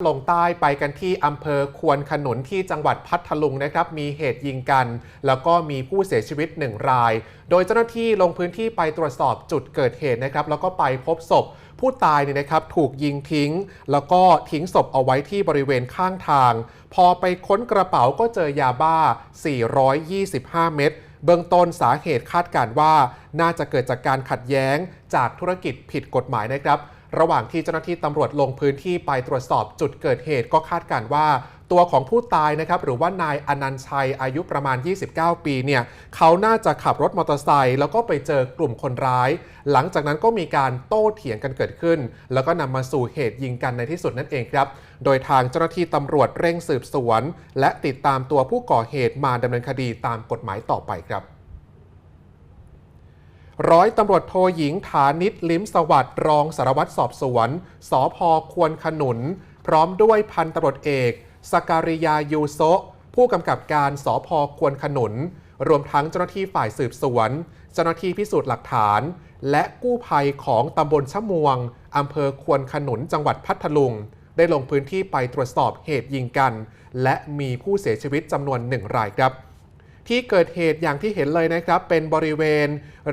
ลงใต้ไปกันที่อำเภอควนขนุนที่จังหวัดพัทลุงนะครับ มีเหตุยิงกัน แล้วก็มีผู้เสียชีวิตหนึ่งราย โดยเจ้าหน้าที่ลงพื้นที่ไปตรวจสอบจุดเกิดเหตุนะครับ แล้วก็ไปพบศพผู้ตายเนี่ยนะครับถูกยิงทิ้ง แล้วก็ทิ้งศพเอาไว้ที่บริเวณข้างทาง พอไปค้นกระเป๋าก็เจอยาบ้า 425 เม็ดเบื้องต้นสาเหตุคาดการว่า น่าจะเกิดจากการขัดแย้งจากธุรกิจผิดกฎหมายนะครับ ระหว่างที่เจ้าหน้าที่ตำรวจลงพื้นที่ไปตรวจสอบจุดเกิดเหตุก็คาดการ์ว่าตัวของผู้ตายนะครับหรือว่านายอนันชัยอายุประมาณ 29 ปีเนี่ยเขาน่าจะขับรถมอเตอร์ไซค์แล้วก็ไปเจอกลุ่มคนร้าย หลังจากนั้นก็มีการโต้เถียงกันเกิดขึ้น แล้วก็นำมาสู่เหตุยิงกันในที่สุดนั่นเองครับ โดยทางเจ้าหน้าที่ตำรวจเร่งสืบสวน และติดตามตัวผู้ก่อเหตุมาดำเนินคดีตามกฎหมายต่อไปครับ ร้อยตำรวจโทหญิงฐานิตลิ้มสวัสดิ์รองสารวัตรสอบสวนสอพควนขนุน พร้อมด้วยพันตำรวจเอกสการิยายูโซผู้กำกับการสอพควนขนุน รวมทั้งเจ้าหน้าที่ฝ่ายสืบสวน เจ้าหน้าที่พิสูจน์หลักฐาน และกู้ภัยของตำบลชะมวงอำเภอควนขนุนจังหวัดพัทลุง ได้ลงพื้นที่ไปตรวจสอบเหตุยิงกัน และมีผู้เสียชีวิตจำนวนหนึ่งรายครับ ที่เกิดเหตุอย่างที่เห็นเลยนะครับ เป็นบริเวณ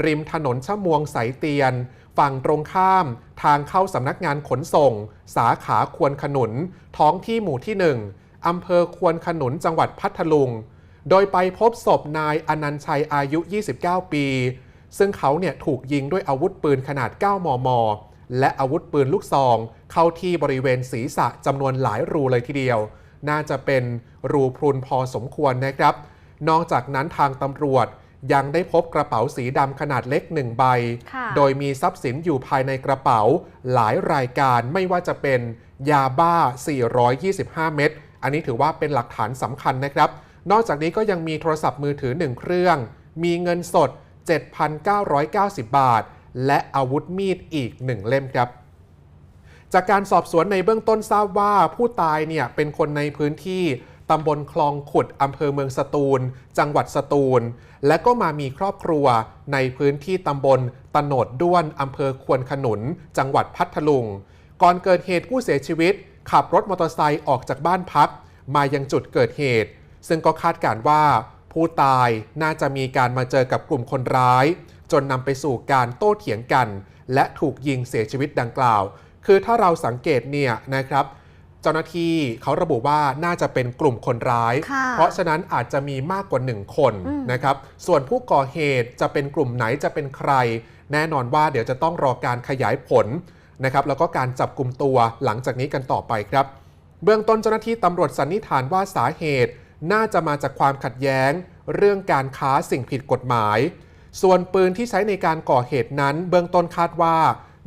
ริมถนนชะมวงสายเตียน ฝั่งตรงข้าม ทางเข้าสำนักงานขนส่ง สาขาควนขนุน ท้องที่หมู่ที่ 1 อำเภอควนขนุนจังหวัดพัทลุง โดยไปพบศพนายอนันชัยอายุ 29 ปี ซึ่งเขาเนี่ยถูกยิงด้วยอาวุธปืนขนาด 9 มม และอาวุธปืนลูกซอง เข้าที่บริเวณศีรษะจำนวนหลายรูเลยทีเดียว น่าจะเป็นรูพรุนพอสมควรนะครับ นอกจากนั้นทางตำรวจยังได้พบกระเป๋าสีดำขนาดเล็กหนึ่งใบค่ะโดยมีทรัพย์สินอยู่ภายในกระเป๋าหลายรายการไม่ว่าจะเป็นยาบ้า 425 เม็ด อันนี้ถือว่าเป็นหลักฐานสำคัญนะครับ นอกจากนี้ก็ยังมีโทรศัพท์มือถือ 1 เครื่อง มีเงินสด 7,990 บาท และอาวุธมีดอีก 1 เล่มครับ จากการสอบสวนในเบื้องต้นทราบว่าผู้ตายเนี่ยเป็นคนในพื้นที่ ตำบลคลองขุดอำเภอเมืองสตูล จังหวัดสตูล และก็มามีครอบครัวในพื้นที่ตำบลตโนดด้วนอำเภอควนขนุน จังหวัดพัทลุง ก่อนเกิดเหตุผู้เสียชีวิต ขับรถมอเตอร์ไซค์ออกจากบ้านพัก มายังจุดเกิดเหตุ ซึ่งก็คาดการณ์ว่า ผู้ตายน่าจะมีการมาเจอกับกลุ่มคนร้าย จนนำไปสู่การโต้เถียงกัน และถูกยิงเสียชีวิตดังกล่าว คือถ้าเราสังเกตเนี่ยนะครับ เจ้าหน้าที่เขาระบุว่าน่าจะเป็นกลุ่มคนร้ายค่ะเพราะฉะนั้นอาจจะมีมากกว่า 1 คนอืมนะครับส่วนผู้ก่อเหตุจะเป็นกลุ่มไหนจะเป็นใคร แน่นอนว่าเดี๋ยวจะต้องรอการขยายผลนะครับแล้วก็การจับกลุ่มตัวหลังจากนี้กันต่อไปครับ เบื้องต้นเจ้าหน้าที่ตำรวจสันนิษฐานว่าสาเหตุ น่าจะมาจากความขัดแย้ง เรื่องการค้าสิ่งผิดกฎหมาย ส่วนปืนที่ใช้ในการก่อเหตุนั้น เบื้องต้นคาดว่า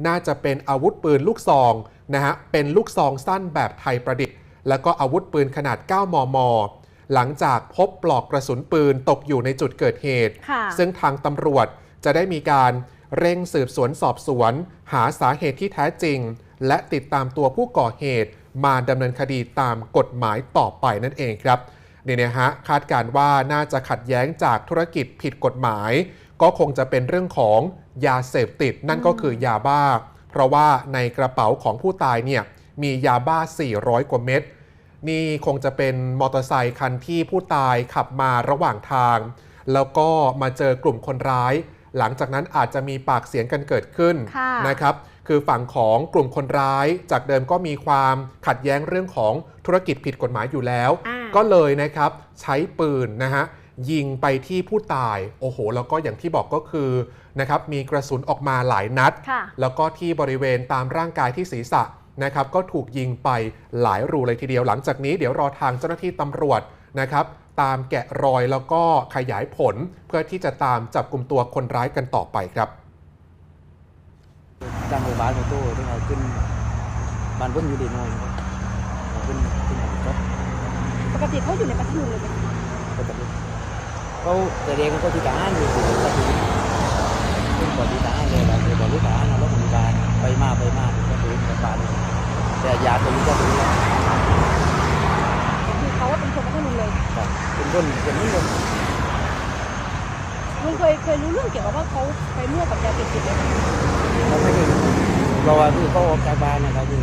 น่าจะเป็นอาวุธปืนลูกซอง นะฮะเป็นลูกซองสั้นแบบไทยประดิษฐ์ แล้วก็อาวุธปืนขนาด 9 มม หลังจากพบปลอกกระสุนปืนตกอยู่ในจุดเกิดเหตุค่ะซึ่งทางตำรวจจะได้มีการเร่งสืบสวนสอบสวน หาสาเหตุที่แท้จริง และติดตามตัวผู้ก่อเหตุมาดำเนินคดีตามกฎหมายต่อไปนั่นเองครับเนี่ยนะฮะคาดการณ์ว่าน่าจะขัดแย้งจากธุรกิจผิดกฎหมาย ก็คงจะเป็นเรื่องของยาเสพติด นั่นก็คือยาบ้าเพ ราะว่าในกระเป๋าของผู้ตายเนี่ยมียาบ้า 400 กว่าเม็ดนี่คงจะเป็นมอเตอร์ไซคันที่ผู้ตายขับมาระหว่างทาง แล้วก็มาเจอกลุ่มคนร้าย หลังจากนั้นอาจจะมีปากเสียงกันเกิดขึ้นค่ะนะครับ คือฝั่งของกลุ่มคนร้าย จากเดิมก็มีความขัดแย้งเรื่องของธุรกิจผิดกฎหมายอยู่แล้วอ่าก็เลยนะครับใช้ปืนนะฮะยิงไปที่ผู้ตาย โอ้โห แล้วก็อย่างที่บอกก็คือ นะครับมีกระสุนออกมาหลายนัดค่ะแล้วก็ที่บริเวณตามร่างกายที่ศีรษะนะครับก็ถูกยิงไปหลายรูเลยทีเดียวหลังจากนี้เดี๋ยวรอทางเจ้าหน้าที่ตำรวจนะครับตามแกะรอยแล้วก็ขยายผลเพื่อที่จะตามจับกลุ่มตัวคนร้ายกันต่อไปครับจำไปบ้านไปตู้ที่เขาขึ้นบ้านเพิ่งอยู่ดีหน่อยครับเขาขึ้นขึ้นครับปกติเขาอยู่ในพัทลุงเลยไหมเขาจะเขาแต่เด็กเขาที่ทหารอยู่ที่ปัจจุบันขึ้ นก่อนที่ทหารเลยเราเคยบอกลูกทหารนะรถพยาบาลไปมาไปมาก็ถือโรงพยาบาลแต่ยาตัวนี้ก็ถือว่าคือเขาว่าเป็นคนพัทลุงเลยครับเป็นคนเป็นนี่คนลุงเคยเคยรู้เรื่องเกี่ยวกับว่าเขาไปมั่วกับยาเสพติดเลยไหมเขาไม่ได้เพราะว่าที่เขาออกจากบ้านนะเขาคือ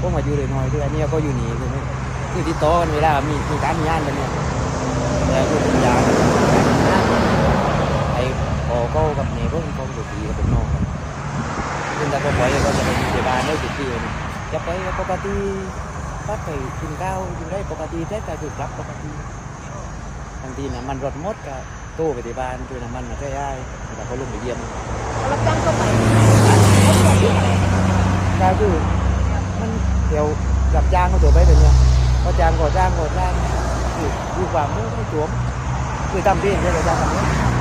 ก็มาอยู่เลยน้อยด้วยอันนี้ก็อยู่นี่คือไม่คือที่โต๊ะเวลามีมีการมีงานกันเนี่ยแต่คือเป็นยาไอ้พอก็กับเนยก็เป็นคนดูดีกับเป็นน้องกันซึ่งแต่พอไปก็ จะไปที่เดียบานได้จุดที่นี่จะไปปกติก็ไปกินข้าวกินได้ปกติแต่แต่คือกลับปกติบางทีน่ะมันรถมดก็ตู้ไปที่บ้านคือน้ำมันมาใช้ได้แต่เขาลงไปเยี่ยมรับจ้างทั่วไปก็คือมันเดี๋ยวรับจ้างเขาตัวไปเป็นเนี่ยก็จ้างก่อจ้างก่อจ้างคือคือความไม่ไม่ตัวมคือทำเรื่องใช่ไหมจ้างทำเรื่อง